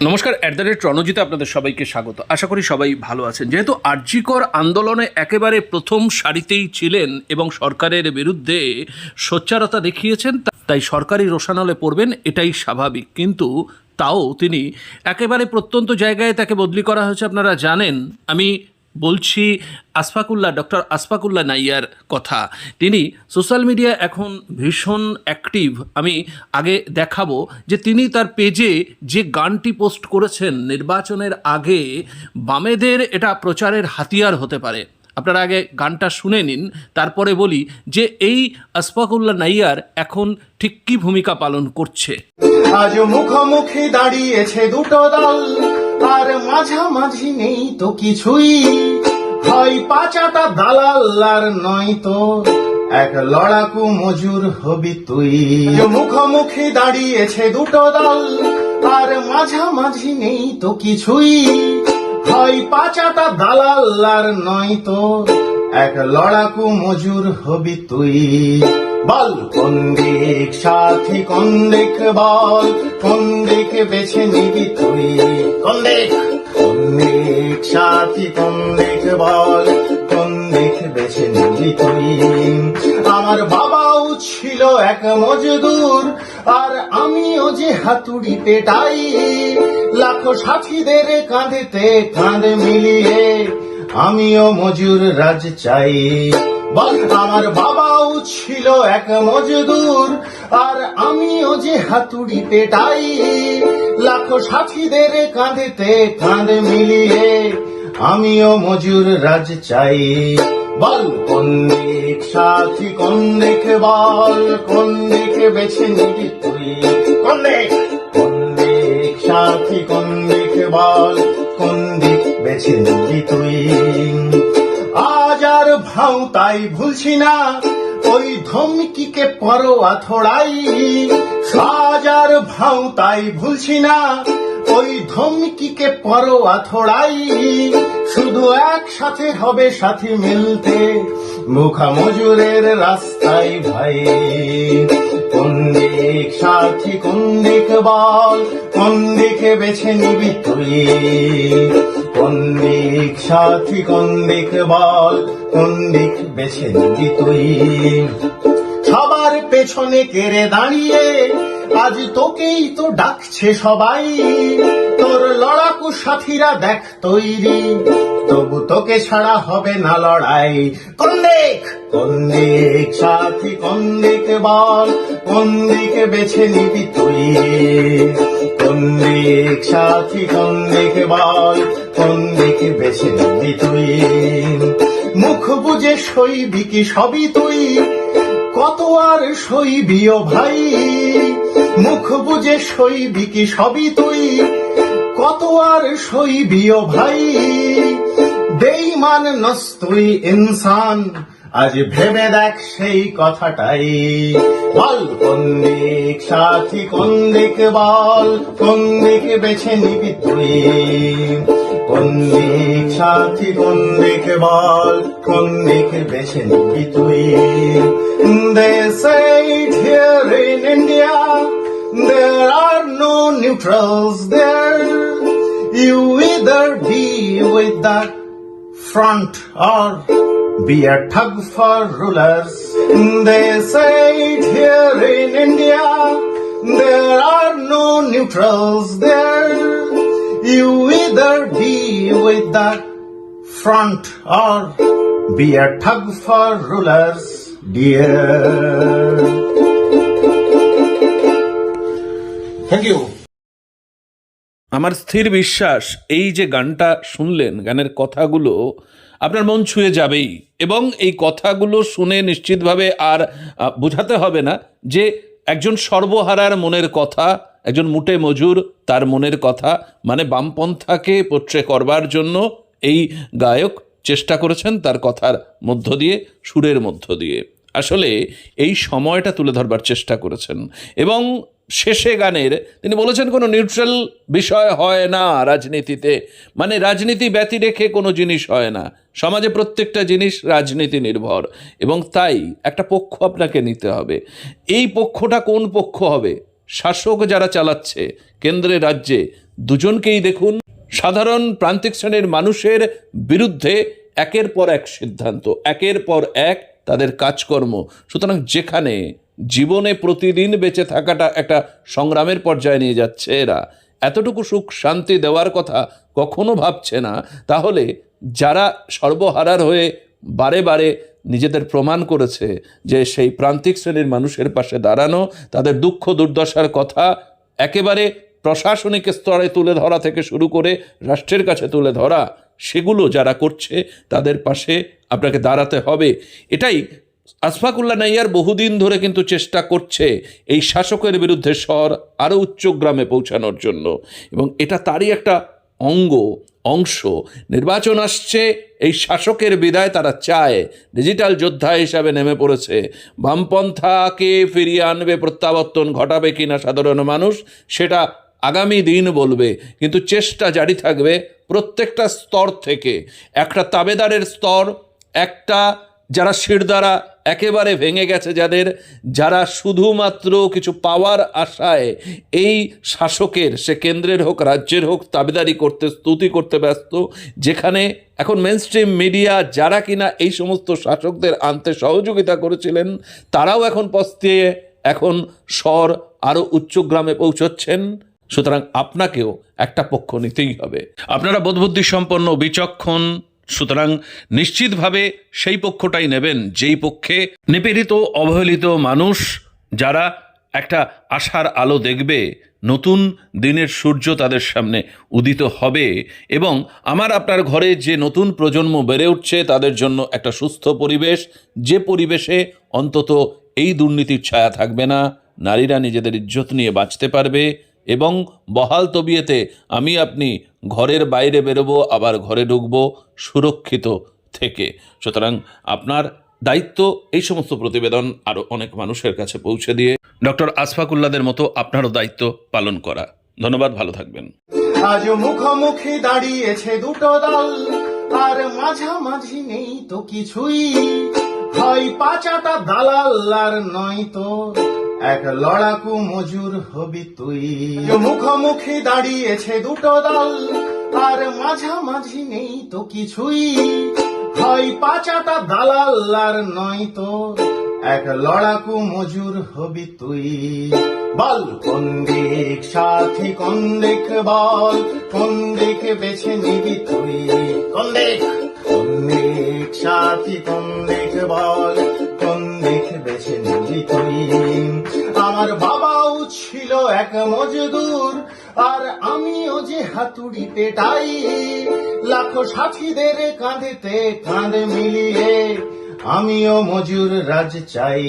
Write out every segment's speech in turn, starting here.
নমস্কার at the rate রণজিতে আপনাদের সবাইকে স্বাগত। আশা করি সবাই ভালো আছেন। যেহেতু আর্যিকর আন্দোলনে একেবারে প্রথম সারিতেই ছিলেন এবং সরকারের বিরুদ্ধে সোচ্চারতা দেখিয়েছেন তাই সরকারি রোশানলে পড়বেন, এটাই স্বাভাবিক। কিন্তু তাও তিনি একেবারে প্রত্যন্ত জায়গায় তাকে বদলি করা হয়েছে, আপনারা জানেন। আমি বলছি আসফাকুল্লাহ, ডক্টর আসফাকুল্লাহ নাইয়ার কথা। তিনি সোশ্যাল মিডিয়া এখন ভীষণ অ্যাক্টিভ আমি আগে দেখাবো যে তিনি তার পেজে যে গানটি পোস্ট করেছেন নির্বাচনের আগে, বামেদের এটা প্রচারের হাতিয়ার হতে পারে। আপনারা আগে গানটা শুনে নিন, তারপরে বলি যে এই আসফাকুল্লাহ নাইয়ার এখন ঠিক কী ভূমিকা পালন করছে। আজ মুখোমুখি দাঁড়িয়েছে দুটো দল। আর মাঝামাঝি নেই তো কিছুই। হয় পাচাটা দালাল আর নয় তো এক লড়াকু মজুর হবি তুই। মুখোমুখি দাঁড়িয়েছে দুটো দল আর মাঝামাঝি নেই তো কিছুই। হয় পাচাটা দালাল আর নয় তো এক লড়াকু মজুর হবি তুই। বল কোন দিক সাথী, কোন দিক বল, কোন দিক বেছে নিবি তুই। কোন দিক কোন দিক সাথী কোন দিক বল কোন দিক বেছে নিবি তুই। আমার বাবাও ছিল এক মজদুর, আর আমিও যে হাতুড়ি পেটাই, লাখো সাথীদের কাঁধেতে কাঁধ মিলিয়ে আমিও মজুর রাজ চাই। আমার বাবাও ছিল এক মজদুর, আর আমিও যে হাতুড়ি পেটাই লাখো সাথীদের কাঁধেতে কাঁধ মিলিয়ে আমিও মজুর রাজ চাই। বল, কোন দিক সাথী, কোন দিক বল, কোন দিক বেছে নিবি তুই? কোন দিক? কোন দিক সাথী, কোন দিক বল, কোন দিক বেছে নিবি তুই? তাই ভুলছি না। ওই ধমকিকে পরোয়া থোড়াই সাজ আর ভাও তাই ভুলছি না। ওই ধমকিকে পরোয়া থোড়াই শুধু একসাথে হবে সাথী মিলতে। মুখা মজুরের রাস্তায় ভাই কোন সাথী কোন বল কোন দিকে বেছে নিবি তুই? কোন দিক কোন দিক বল কোন দিক বেছে নিবি তুই। সবার পেছনে কেড়ে দাঁড়িয়ে আজ তোকেই তো ডাকছে সবাই। তোর লড়াকু সাথীরা দেখ তৈরি, তবু তোকে ছাড়া হবে না লড়াই। কোন দিক কোন দিক সাথী কোন দিক বল কোন দিকে বেছে নিবি তুই। কোন দিক সাথী কোন দিকে বল কোন দিকে বেছে নিলি তুই। মুখ বুঝে সইবি কি সবই তুই? কত আর সইবি ও ভাই? মুখ বুঝে সইবি কি সবই তুই? কত আর সইবি ও ভাই? বেইমান নস্তুই ইনসান আজ ভেবে দেখ সেই কথাটাই বল কোন দিক সাথী কোন দিক বল কোন দিক বেছে নিবি তুই কোন দিক সাথী কোন দিক বল কোন দিক বেছে নিবি তুই They say here in India there are no neutrals there. You either be with that front or be a tug for rulers. They say it here in India there are no neutrals there. You either be with the front or be a tug for rulers, dear. Thank you. আমার স্থির বিশ্বাস এই যে গানটা শুনলেন গানের কথাগুলো আপনার মন ছুঁয়ে যাবেই। এবং এই কথাগুলো শুনে নিশ্চিতভাবে আর বোঝাতে হবে না যে একজন সর্বহারার মনের কথা, একজন মুটে মজুর তার মনের কথা মানে বামপন্থাকে পোট্রে করবার জন্য এই গায়ক চেষ্টা করেছেন তার কথার মধ্য দিয়ে, সুরের মধ্য দিয়ে। আসলে এই সময়টা তুলে ধরবার চেষ্টা করেছেন। এবং শেষে গানের তিনি বলেছেন, কোনো নিউট্রাল বিষয় হয় না রাজনীতিতে। মানে রাজনীতি ব্যতি রেখে কোনো জিনিস হয় না। সমাজে প্রত্যেকটা জিনিস রাজনীতি নির্ভর। এবং তাই একটা পক্ষ আপনাকে নিতে হবে। এই পক্ষটা কোন পক্ষ হবে? শাসক যারা চালাচ্ছে, কেন্দ্রে, রাজ্যে, দুজনকেই দেখুন, সাধারণ প্রান্তিক শ্রেণির মানুষের বিরুদ্ধে একের পর এক সিদ্ধান্ত, একের পর এক তাদের কাজকর্ম। সুতরাং যেখানে জীবনে প্রতিদিন বেঁচে থাকাটা একটা সংগ্রামের পর্যায়ে নিয়ে যাচ্ছে এরা। এতটুকু সুখ শান্তি দেওয়ার কথা কখনো ভাবছে না। তাহলে যারা সর্বহারার হয়ে বারে বারে নিজেদের প্রমাণ করেছে যে সেই প্রান্তিক শ্রেণির মানুষের পাশে দাঁড়ানো, তাদের দুঃখ দুর্দশার কথা একেবারে প্রশাসনিক স্তরে তুলে ধরা থেকে শুরু করে রাষ্ট্রের কাছে তুলে ধরা, সেগুলো যারা করছে তাদের পাশে আপনাকে দাঁড়াতে হবে। এটাই আসফাকুল্লা নাইয়ার বহুদিন ধরে কিন্তু চেষ্টা করছে এই শাসকের বিরুদ্ধে স্বর আরও উচ্চগ্রামে পৌঁছানোর জন্য। এবং এটা তারই একটা অঙ্গ, অংশ। নির্বাচন আসছে, এই শাসকের বিদায় তারা চায়। ডিজিটাল যোদ্ধা হিসাবে নেমে পড়েছে। বামপন্থাকে ফিরিয়ে আনবে, প্রত্যাবর্তন ঘটাবে কিনা সাধারণ মানুষ, সেটা আগামী দিন বলবে। কিন্তু চেষ্টা জারি থাকবে প্রত্যেকটা স্তর থেকে। একটা তাবেদারের স্তর, একটা যারা শিরদারা একেবারে ভেঙে গেছে, যাদের, যারা শুধুমাত্র কিছু পাওয়ার আশায় এই শাসকের, সে কেন্দ্রের হোক, রাজ্যের হোক, তাবেদারি করতে, স্তুতি করতে ব্যস্ত, যেখানে এখন মেন স্ট্রিম মিডিয়া যারা কিনা এই সমস্ত শাসকদের আনতে সহযোগিতা করেছিলেন, তারাও এখন পস্তিয়ে এখন স্বর আরও উচ্চগ্রামে পৌঁছচ্ছেন। সুতরাং আপনাকেও একটা পক্ষ নিতেই হবে। আপনারা বোধবুদ্ধি সম্পন্ন, বিচক্ষণ সুতরাং নিশ্চিতভাবে সেই পক্ষটাই নেবেন, যেই পক্ষে নিপীড়িত, অবহেলিত মানুষ যারা একটা আশার আলো দেখবে, নতুন দিনের সূর্য তাদের সামনে উদিত হবে এবং আমার আপনার ঘরে যে নতুন প্রজন্ম বেড়ে উঠছে তাদের জন্য একটা সুস্থ পরিবেশ, যে পরিবেশে অন্তত এই দুর্নীতির ছায়া থাকবে না, নারীরা নিজেদের ইজ্জত নিয়ে বাঁচতে পারবে এবং বহাল তবিয়েতে আমি আপনি ঘরের বাইরে বেরোবো, আবার ঘরে ঢুকবো সুরক্ষিত থেকে। সুতরাং আপনার দায়িত্ব এই সমস্ত প্রতিবেদন আরও অনেক মানুষের কাছে পৌঁছে দিয়ে ডক্টর আসফাকুল্লাদের মতো আপনারও দায়িত্ব পালন করা। ধন্যবাদ, ভালো থাকবেন। আজ মুখোমুখি দাঁড়িয়েছে দুটো দল, আর মাঝামাঝি নেই তো কিছুই। হয় পাচাটা দালাল আর নয় তো এক লড়াকু মজুর হবি তুই। মুখোমুখি দাঁড়িয়েছে দুটো দল আর মাঝামাঝি নেই তো কিছুই। হয় পাচাটা দালাল আর নয় তো এক লড়াকু মজুর হবি তুই। বল, কোন দিক সাথী, কোন দিক বল, কোন দিক বেছে নিবি তুই? কোন দিক? কোন দিক সাথী, কোন দিক বল, কোন দিক বেছে নিবি তুই? আমার বাবাও ছিল এক মজদুর, আর আমিও যে হাতুড়ি পেটাই, লাখো সাথীদের কাঁধেতে কাঁধ মিলিয়ে আমিও মজুর রাজ চাই।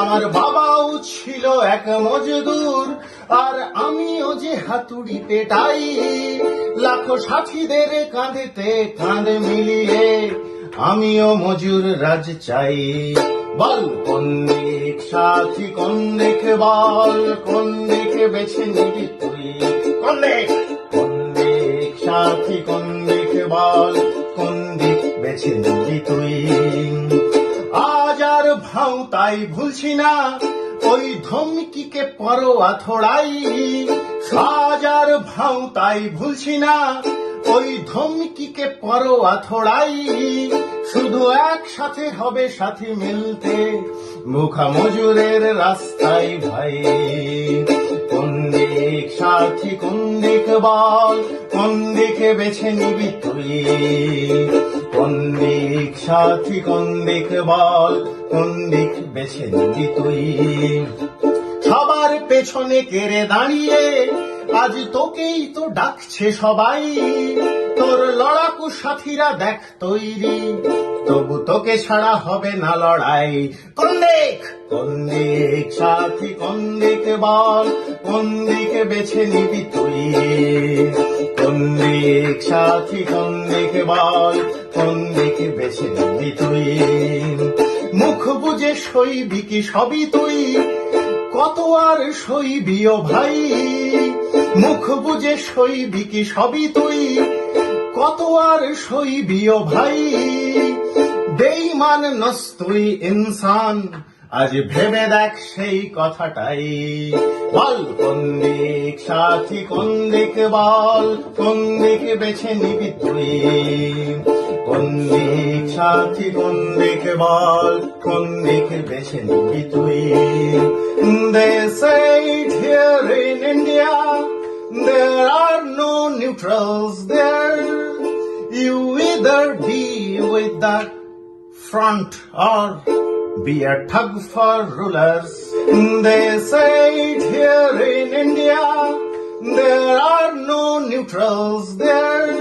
আমার বাবাও ছিল এক মজদুর, আর আমিও যে হাতুড়ি পেটাই, লাখো সাথীদের কাঁধেতে কাঁধ মিলিয়ে আমিও মজুর রাজ চাই। বল কোন দিক সাথী, কোন দিক বল, কোন দিক বেছে নিবি তুই? কোন দিক? কোন দিক সাথী, কোন দিক বল, কোন দিক বেছে নিবি তুই? আজ আর ভাও তাই ভুলছি না, ওই ধমকিকে পরোয়া থোড়াই। আজ আর ভাও তাই ভুলছি না, ওই ধমকিকে পরোয়া থোড়াই। শুধু একসাথে হবে সাথী মিলতে। মুখা মজুরের রাস্তায় ভাই। কোন দিক সাথী কোন বল কোন দিকে বেছে নিবি তুই। কোন দিক সাথী কোন বল কোন দিক বেছে নিবি তুই। সবার পেছনে কেড়ে দাঁড়িয়ে আজ তোকেই তো ডাকছে সবাই। তোর লড়াকু সাথীরা দেখ তৈরি। তবু তোকে ছাড়া হবে না লড়াই। কোন দিক? কোন দিক? সাথী, কোন দিক বল? কোন দিকে বেছে নিবি তুই? কোন দিক? সাথী, কোন দিকে বল? কোন দিকে বেছে নিবি তুই? মুখ বুঝে সইবি কি সবই তুই? কত আর সইবি ও ভাই? মুখ বুঝে সইবি কি সবই তুই? কত আর সইবি ও ভাই? বেইমান নস তুই ইনসান, আজ ভেবে দেখ সেই কথাটাই। বল, কোন দিক সাথী, কোন দিক বল, কোন দিক বেছে নিবি তুই? কোন দিক সাথী, কোন দিক বল, কোন দিক বেছে নিবি তুই? say it here in there are no neutrals there you either be with the front or be a tug for rulers. They say it here in India, there are no neutrals there.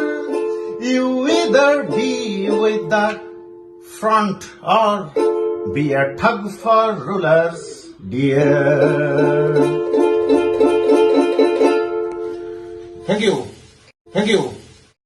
You either be with the front or be a tug for rulers, dear. Thank you. Thank you.